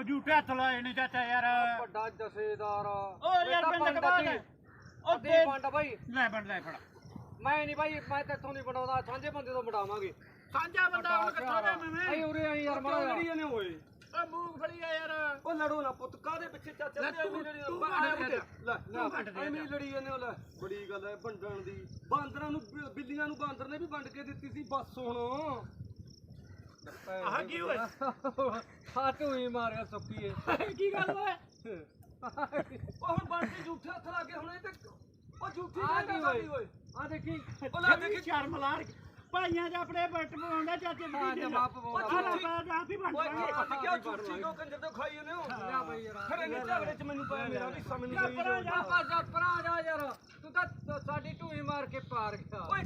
ਉਹ ਝੂਠੇ ਹੱਥ ਲਾਏ ਨੇ ਚਾਚਾ ਯਾਰ। ਵੱਡਾ ਜਸੇਦਾਰ। ਓ ਯਾਰ ਪਿੰਡ ਕਬਾਦ ਉਹ ਅੱਧੀ ਦੇ ਵੰਡ ਬਾਈ। ਲੈ ਬਣ ਲੈ ਫੜ। ਮੈਂ ਨਹੀਂ ਬਾਈ ਮੈਂ ਤੇਥੋਂ ਨਹੀਂ ਬਣਾਉਂਦਾ। ਸਾਂਝੇ ਬੰਦੇ ਤੋਂ ਬਣਾਵਾਂਗੇ। ਸਾਂਝਾ ਬੰਦਾ ਹੁਣ ਕਿੱਥੋਂ ਦੇ ਮੈਂ ਆਈ ਉਰੇ ਆਈ ਯਾਰ ਮਾੜਾ ਜਿਹਾ। ਨੇ ਓਏ ਓ ਮੂੰਗਫਲੀ ਆ ਯਾਰ। ਉਹ ਲੜੋ ਨਾ ਪੁੱਤ ਕਾਦੇ ਪਿੱਛੇ ਚਾਚਾ ਲੈ ਤੇ ਤੂੰ- ਲੜੀ ਤੂੰ ਲੈ ਤੂੰ ਦੇ ਐਵੇਂ ਹੀ ਲੜੀ ਜਾਂਦੇ ਹੋ ਲੈ। ਬੜੀ ਗੱਲ ਹੈ ਵੰਡਣ ਦੀ। ਬਾਂਦਰਾਂ ਨੂੰ ਬਿੱਲੀਆਂ ਨੂੰ ਬਾਂਦਰ ਨੇ ਵੀ ਵੰਡ ਕੇ ਦਿੱਤੀ ਸੀ ਬਸ ਹੁਣ। ਆਹ ਕੀ ਹੋਇਆ? ਹਾਂ ਤੂੰ ਹੀ ਮਾਰਿਆ ਸੁੱਕੀ ਏ ਕੀ ਗੱਲ ਓਏ ਉਹ ਹੁਣ ਕੇ ਝੂਠੇ ਹੱਥ ਲਾ ਕੇ ਹੁਣ ਇਹ ਤੇ ਉਹ ਝੂਠੀ ਆ ਗੱਲ ਕੀ ਓਏ। ਆ ਦੇਖੀ। ਉਹ ਲੈ ਦੇਖੀ। ਸ਼ਰਮ ਲਾ ਭਾਈਆਂ ਦੇ ਆਪਣੇ ਬੱਟ ਪਵਾਉਂਦਾ ਚਾਚੇ ਦੀ। ਹਾਂ, ਜਮਾ ਪਵਾਉਂਦਾ। ਆ ਲੈ ਬਾਅਦ ਆਪ ਹੀ ਬਣ ਓਏ ਜਾਣਾ। ਕੀ ਕਿਹਾ ਝੂਠੀ ਕੋ ਕੰਜਰ ਤੋਂ ਖਾਈ ਜਾਂਦੇ ਹੋ? ਲਿਆ ਬਈ ਯਾਰ ਖਰੇ ਨਹੀਂ ਝਗੜੇ ਚ ਮੈਨੂੰ ਪਾਇਆ ਮੇਰਾ ਵੀ ਸਮਝ ਜਾ ਨਹੀਂ ਪਰਾਂ ਗਈ ਜਾ। ਆਪਾ ਜਾ ਪਰਾਂ ਜਾ ਯਾਰ। ਤੂੰ ਤਾਂ ਸਾਡੀ ਢੂਈ ਮਾਰ ਕੇ ਪਾਰ ਗਿਆ। ਓਏ